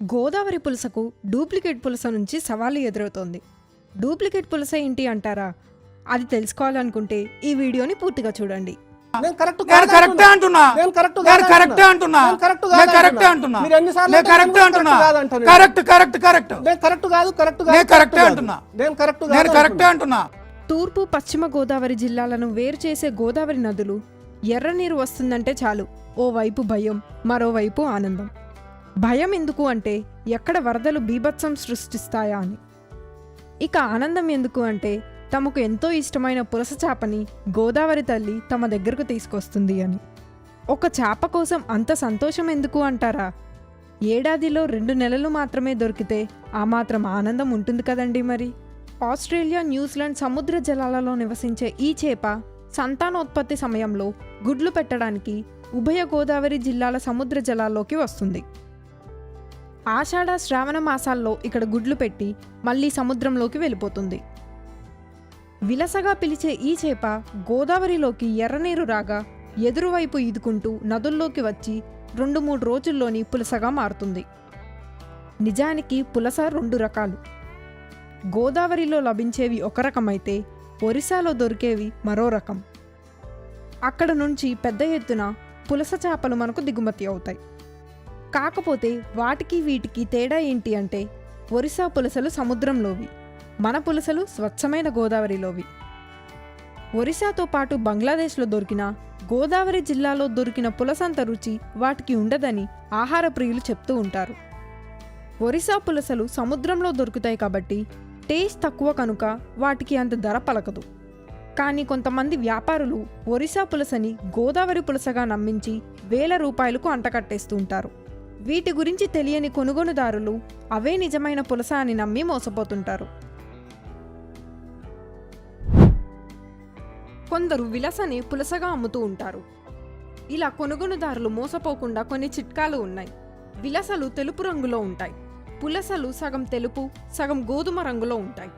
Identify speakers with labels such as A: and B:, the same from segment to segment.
A: Godavari పులసకు duplicate పులస నుంచి సవాలు ఎదురవుతోంది. డూప్లికేట్ పులస ఏంటి అంటారా? అది తెలుసుకోవాలనుకుంటే ఈ వీడియోని పూర్తిగా చూడండి.
B: నేను కరెక్ట్
C: నేను కరెక్టే అంటున్నా.
B: నేను కరెక్ట్
C: నేను కరెక్టే అంటున్నా.
B: నేను కరెక్ట్
C: నేను కరెక్టే అంటున్నా.
B: మీరు ఎన్నిసార్లు
C: నేను కరెక్టే అంటున్నా.
B: కాదంటారు
C: కరెక్ట్ కరెక్ట్ కరెక్ట్.
B: నేను కరెక్ట్ కాదు కరెక్ట్ కాదు
C: నేను కరెక్టే
B: కాదు.
C: అంటున్నా.
B: నేను కరెక్ట్
C: నేను కరెక్టే అంటున్నా.
A: తూర్పు పశ్చిమ గోదావరి జిల్లాలను వేరు చేసే గోదావరి నదులు ఎర్ర నీరు వస్తుందంటే చాలు. ఓవైపు భయం మరోవైపు ఆనందం. భయం ఎందుకు అంటే ఎక్కడ వరదలు బీభత్సం సృష్టిస్తాయా అని. ఇక ఆనందం ఎందుకు అంటే తమకు ఎంతో ఇష్టమైన పులస చేపని గోదావరి తల్లి తమ దగ్గరకు తీసుకొస్తుంది అని. ఒక చేప కోసం అంత సంతోషం ఎందుకు అంటారా? ఏడాదిలో రెండు నెలలు మాత్రమే దొరికితే ఆ మాత్రం ఆనందం ఉంటుంది కదండి మరి. ఆస్ట్రేలియా న్యూజిలాండ్ సముద్ర జలాలలో నివసించే ఈ చేప సంతానోత్పత్తి సమయంలో గుడ్లు పెట్టడానికి ఉభయ గోదావరి జిల్లాల సముద్ర జలాల్లోకి వస్తుంది. ఆషాఢ శ్రావణ మాసాల్లో ఇక్కడ గుడ్లు పెట్టి మళ్ళీ సముద్రంలోకి వెళ్ళిపోతుంది. విలసగా పిలిచే ఈ చేప గోదావరిలోకి ఎర్రనీరు రాగా ఎదురువైపు ఈదుకుంటూ నదుల్లోకి వచ్చి రెండు మూడు రోజుల్లోని పులసగా మారుతుంది. నిజానికి పులస రెండు రకాలు. గోదావరిలో లభించేవి ఒక రకమైతే ఒరిస్సాలో దొరికేవి మరో రకం. అక్కడ నుంచి పెద్ద ఎత్తున పులస చేపలు మనకు దిగుమతి అవుతాయి. కాకపోతే వాటికి వీటికి తేడా ఏంటి అంటే ఒరిస్సా పులసలు సముద్రంలోవి. మన పులసలు స్వచ్ఛమైన గోదావరిలోవి. ఒరిస్సాతో పాటు బంగ్లాదేశ్లో దొరికిన గోదావరి జిల్లాలో దొరికిన పులసంత రుచి వాటికి ఉండదని ఆహార ప్రియులు చెప్తూ ఉంటారు. ఒరిస్సా పులసలు సముద్రంలో దొరుకుతాయి కాబట్టి టేస్ట్ తక్కువ కనుక వాటికి అంత ధర పలకదు. కానీ కొంతమంది వ్యాపారులు ఒరిస్సా పులసని గోదావరి పులసగా నమ్మించి వేల రూపాయలకు అంటకట్టేస్తూ ఉంటారు. వీటి గురించి తెలియని కొనుగోలుదారులు అవే నిజమైన పులస అని నమ్మి మోసపోతుంటారు. కొందరు విలసని పులసగా అమ్ముతూ ఉంటారు. ఇలా కొనుగోలుదారులు మోసపోకుండా కొన్ని చిట్కాలు ఉన్నాయి. విలసలు తెలుపు రంగులో ఉంటాయి. పులసలు సగం తెలుపు సగం గోధుమ రంగులో ఉంటాయి.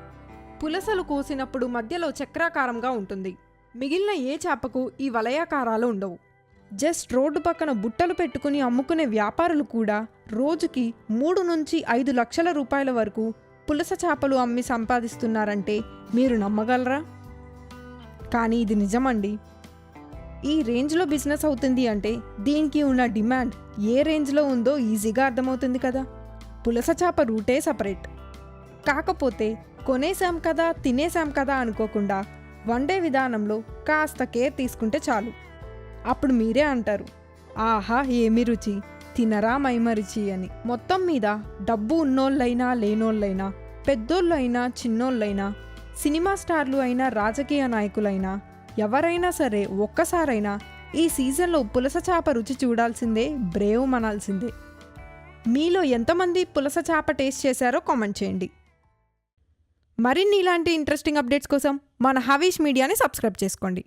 A: పులసలు కోసినప్పుడు మధ్యలో చక్రాకారంగా ఉంటుంది. మిగిలిన ఏ చేపకు ఈ వలయాకారాలు ఉండవు. జస్ట్ రోడ్డు పక్కన బుట్టలు పెట్టుకుని అమ్ముకునే వ్యాపారులు కూడా రోజుకి మూడు నుంచి ఐదు లక్షల రూపాయల వరకు పులస చేపలు అమ్మి సంపాదిస్తున్నారంటే మీరు నమ్మగలరా? కానీ ఇది నిజమండి. ఈ రేంజ్లో బిజినెస్ అవుతుంది అంటే దీనికి ఉన్న డిమాండ్ ఏ రేంజ్లో ఉందో ఈజీగా అర్థమవుతుంది కదా. పులస చేప రూటే సపరేట్. కాకపోతే కొనేసాం కదా తినేసాం కదా అనుకోకుండా వండే విధానంలో కాస్త కేర్ తీసుకుంటే చాలు. అప్పుడు మీరే అంటారు. ఆహా ఏమి రుచి? తినరా మైమరిచి అని. మొత్తం మీద డబ్బు ఉన్నోళ్ళైనా లేనోళ్ళైనా పెద్దోళ్ళైనా చిన్నోళ్ళైనా సినిమా స్టార్లు అయినా రాజకీయ నాయకులైనా ఎవరైనా సరే ఒక్కసారైనా ఈ సీజన్లో పులస చేప రుచి చూడాల్సిందే బ్రేవ్ మనాల్సిందే. మీలో ఎంతమంది పులస చేప టేస్ట్ చేశారో కామెంట్ చేయండి. మరిన్ని ఇలాంటి ఇంట్రెస్టింగ్ అప్డేట్స్ కోసం మన హవీష్ మీడియాని సబ్స్క్రైబ్ చేసుకోండి.